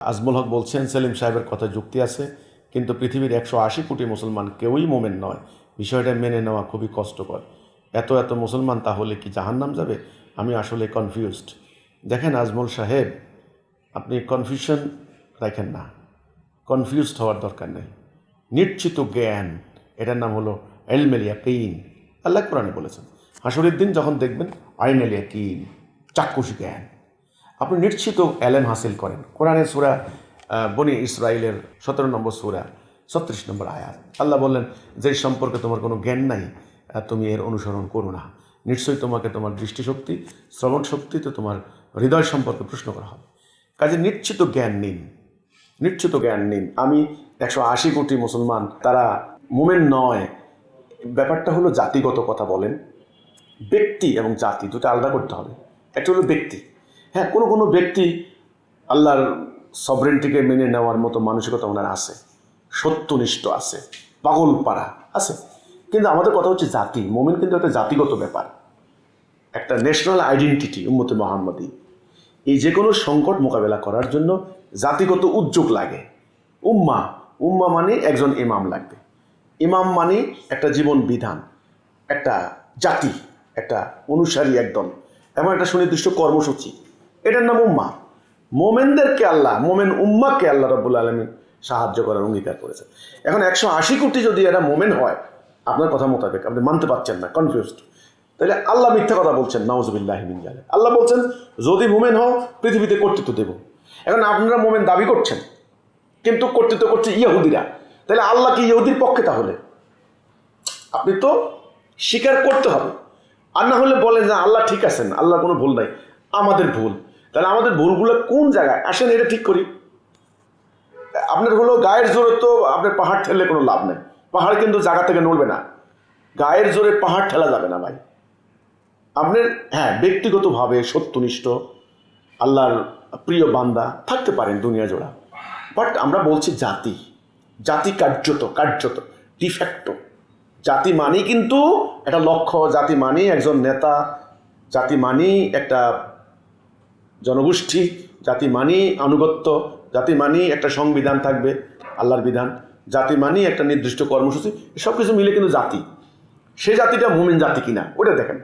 আজমল হক বলছেন, সেলিম সাহেবের কথা যুক্তি আছে, কিন্তু পৃথিবীর একশো আশি কোটি মুসলমান কেউই মোমেন নয়। বিষয়টা মেনে নেওয়া খুবই কষ্টকর। এত এত মুসলমান, তাহলে কি জাহান্নাম যাবে? আমি আসলে কনফিউজড দেখেন আজমল সাহেব, আপনি কনফিউশন রাখেন না। কনফিউজড হওয়ার দরকার নেই। নিশ্চিত জ্ঞান, এটার নাম হলো এলমেলিয়া কিন আল্লাহ কোরআনে বলেছেন, হাসুরের দিন যখন দেখবেন আইনেলিয়া কিন চাক্ষুষ জ্ঞান। আপনি নিশ্চিত এলেম হাসিল করেন। কোরআনের সুরা বনি ইসরায়েলের সতেরো নম্বর সুরা, ছত্রিশ নম্বর আয়াত। আল্লাহ বললেন, যে সম্পর্কে তোমার কোনো জ্ঞান নাই তুমি এর অনুসরণ করো না। নিশ্চয়ই তোমাকে তোমার দৃষ্টিশক্তি, শ্রবণ শক্তিতে তোমার হৃদয় সম্পর্কে প্রশ্ন করা হবে। কাজে নিশ্চিত জ্ঞান নিন। নিশ্চিত জ্ঞান নিন। আমি একশো আশি কোটি মুসলমান, তারা মোমেন নয়। ব্যাপারটা হলো জাতিগত কথা বলেন। ব্যক্তি এবং জাতি দুটো আলাদা করতে হবে। একটা হলো ব্যক্তি। হ্যাঁ কোনো কোনো ব্যক্তি আল্লাহর সবরেন্টিকে মেনে নেওয়ার মতো মানসিকতা ওনার আছে, সত্যনিষ্ঠ আছে পাগল পাড়া আছে। কিন্তু আমাদের কথা হচ্ছে জাতি, মোমেন কিন্তু একটা জাতিগত ব্যাপার। একটা ন্যাশনাল আইডেন্টিটি উম্মতে মোহাম্মদী। এই যে কোনো সংকট মোকাবেলা করার জন্য জাতিগত উদ্যোগ লাগে। উম্মা উম্মা মানে একজন ইমাম লাগবে। ইমাম মানে একটা জীবন বিধান, একটা জাতি, একটা অনুসারী একদম এমন একটা সুনির্দিষ্ট কর্মসূচি। এটার নাম উম্মা মোমেনদেরকে আল্লাহ, মোমেন উম্মাকে আল্লাহ রব্বুল আলমী সাহায্য করার অঙ্গীকার করেছে এখন একশো আশি কোটি যদি এরা মোমেন হয়, আপনার কথা মোতাবেক আপনি মানতে পারছেন না কনফিউজড তাহলে আল্লাহ মিথ্যা কথা বলছেন নওয়াজবিল্লাহ মিন আল্লাহ বলছেন, যদি মোমেন হও, পৃথিবীতে কর্তৃত্ব দেব। এখন আপনারা মোমেন দাবি করছেন, কিন্তু কর্তৃত্ব করছে ইয়াহুদিরা তাহলে আল্লাহ কি ইহুদির পক্ষে তাহলে? আপনি তো স্বীকার করতে হবে। আর না হলে বলেন যে, আল্লাহ ঠিক আছেন আল্লাহ কোনো ভুল নাই, আমাদের ভুল। তাহলে আমাদের ভুলগুলো কোন জায়গায়? আসেন, এটা ঠিক করি। আপনার হলো গায়ের জোরে তো আপনার পাহাড় ঠেললে কোনো লাভ নেই। পাহাড় কিন্তু জায়গা থেকে নড়বে না। গায়ের জোরে পাহাড় ঠেলা যাবে না ভাই। আপনার হ্যাঁ ব্যক্তিগতভাবে সত্যনিষ্ঠ, আল্লাহর প্রিয় বান্দা থাকতে পারেন দুনিয়া জোড়া। বাট আমরা বলছি জাতি। জাতি কার্যত কার্যত ডিফ্যাক্টো জাতি মানেই কিন্তু একটা লক্ষ্য, জাতি মানেই একজন নেতা, জাতি মানেই একটা জনগোষ্ঠী, জাতি মানেই আনুগত্য, জাতি মানেই একটা সংবিধান থাকবে, আল্লাহর বিধান, জাতি মানেই একটা নির্দিষ্ট কর্মসূচি সব কিছু মিলে কিন্তু জাতি। সে জাতিটা মুমিন জাতি কিনা, ওটা দেখেন।